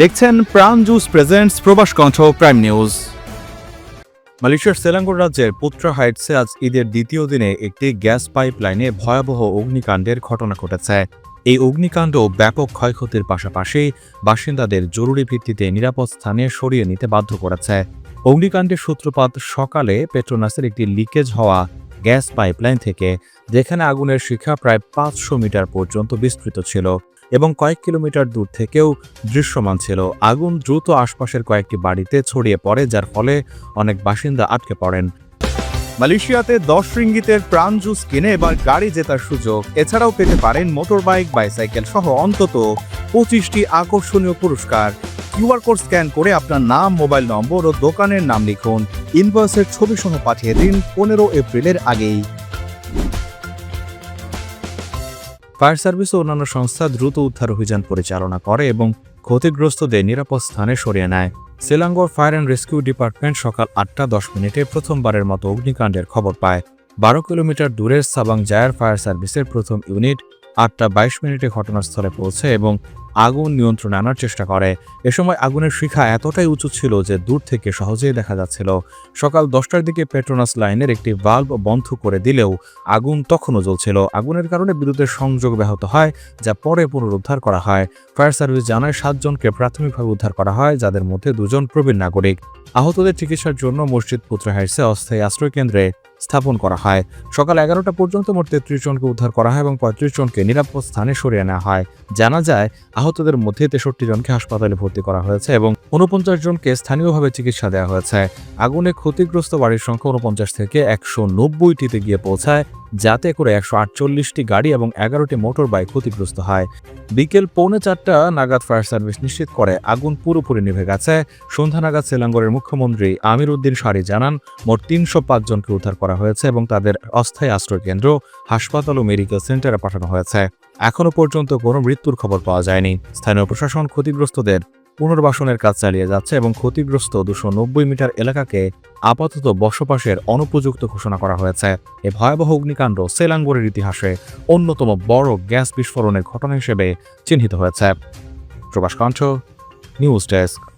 দেখছেন প্রাণ juice presents প্রবাস কণ্ঠ প্রাইম নিউজ মালয়েশিয়ার সেলাঙ্গোর রাজ্যের পুত্রা হাইটসে আজ ঈদের দ্বিতীয় দিনে একটি গ্যাস পাইপলাইনে ভয়াবহ অগ্নিকাণ্ডের ঘটনা ঘটেছে। এই অগ্নিকাণ্ড ব্যাপক ক্ষয়ক্ষতির পাশাপাশি বাসিন্দাদের জরুরি ভিত্তিতে নিরাপদ স্থানে সরিয়ে নিতে বাধ্য করেছে। অগ্নিকাণ্ডের সূত্রপাত সকালে পেট্রোনাসের একটি লিকেজ হওয়া গ্যাস পাইপলাইন থেকে, যেখানে আগুনের শিখা প্রায় পাঁচশো মিটার পর্যন্ত বিস্তৃত ছিল এবং কয়েক কিলোমিটার দূর থেকেও দৃশ্যমান ছিল। আগুন দ্রুত আশপাশের কয়েকটি বাড়িতে ছড়িয়ে পড়ে, যার ফলে অনেক বাসিন্দা আটকে পড়েন। মালয়েশিয়াতে দশ রিঙ্গিতের প্রাণ জুস কিনে এবার গাড়ি জেতার সুযোগ। এছাড়াও পেতে পারেন মোটরবাইক, বাইসাইকেল সহ অন্তত পঁচিশটি আকর্ষণীয় পুরস্কার। কিউআর কোড স্ক্যান করে আপনার নাম, মোবাইল নম্বর ও দোকানের নাম লিখুন। ইনভয়েসের ছবি সহ পাঠিয়ে দিন পনেরো এপ্রিলের আগেই। ফায়ার সার্ভিস ও অন্যান্য সংস্থা দ্রুত উদ্ধার অভিযান পরিচালনা করে এবং ক্ষতিগ্রস্তদের নিরাপদ স্থানে সরিয়ে নেয়। Selangor fire and rescue department সকাল আটটা দশ মিনিটে প্রথমবারের মতো অগ্নিকাণ্ডের খবর পায়। বারো কিলোমিটার দূরের সাবাং জায়ার ফায়ার সার্ভিসের প্রথম ইউনিট আটটা বাইশ মিনিটে ঘটনাস্থলে পৌঁছে এবং আগুন নিয়ন্ত্রণে আনার চেষ্টা করে। এ সময় আগুনের শিখা এতটাই উঁচু ছিল যে দূর থেকে সহজেই দেখা যাচ্ছিল। সকাল দশটার দিকে পেট্রোনাস লাইনের একটি বাল্ব বন্ধ করে দিলেও আগুন তখনও জ্বলছিল। আগুনের কারণে বিদ্যুতের সংযোগ ব্যাহত হয়, যা পরে পুনরুদ্ধার করা হয়। ফায়ার সার্ভিস জানায় সাতজনকে প্রাথমিকভাবে উদ্ধার করা হয়, যাদের মধ্যে দুজন প্রবীণ নাগরিক। আহতদের চিকিৎসার জন্য মসজিদ পুত্র হাইসে অস্থায়ী আশ্রয় কেন্দ্রে স্থাপন করা হয়। সকাল এগারোটা পর্যন্ত মোট তেত্রিশ জনকে উদ্ধার করা হয় এবং পঁয়ত্রিশ জনকে নিরাপদ স্থানে সরিয়ে নেওয়া হয়। জানা যায়, আহতদের মধ্যে তেষট্টি জনকে হাসপাতালে ভর্তি করা হয়েছে এবং উনপঞ্চাশ জনকে স্থানীয়ভাবে চিকিৎসা দেওয়া হয়েছে। আগুনে ক্ষতিগ্রস্ত বাড়ির সংখ্যা উনপঞ্চাশ থেকে একশো নব্বইটিতে গিয়ে পৌঁছায়। যাতে করে একশো আটচল্লিশটি গাড়ি এবং এগারোটি মোটর বাইক ক্ষতিগ্রস্ত হয়। বিকেল পৌনে চারটা নাগাদ ফায়ার সার্ভিস নিশ্চিত করে, আগুন পুরোপুরি নিভে গেছে। সন্ধ্যা নাগাদ সেলাঙ্গরের মুখ্যমন্ত্রী আমির উদ্দিন সারি জানান, মোট তিনশো পাঁচ জনকে উদ্ধার করা হয়েছে এবং তাদের অস্থায়ী আশ্রয় কেন্দ্র হাসপাতাল ও মেডিকেল সেন্টারে পাঠানো হয়েছে। এখনও পর্যন্ত কোনো মৃত্যুর খবর পাওয়া যায়নি। স্থানীয় প্রশাসন ক্ষতিগ্রস্তদের পুনর্বাসনের কাজ চালিয়ে যাচ্ছে এবং ক্ষতিগ্রস্ত দুশো নব্বই মিটার এলাকাকে আপাতত বসবাসের অনুপযুক্ত ঘোষণা করা হয়েছে। এ ভয়াবহ অগ্নিকাণ্ড সেলাঙ্গোরের ইতিহাসে অন্যতম বড় গ্যাস বিস্ফোরণের ঘটনা হিসেবে চিহ্নিত হয়েছে। প্রবাস কণ্ঠ নিউজ ডেস্ক।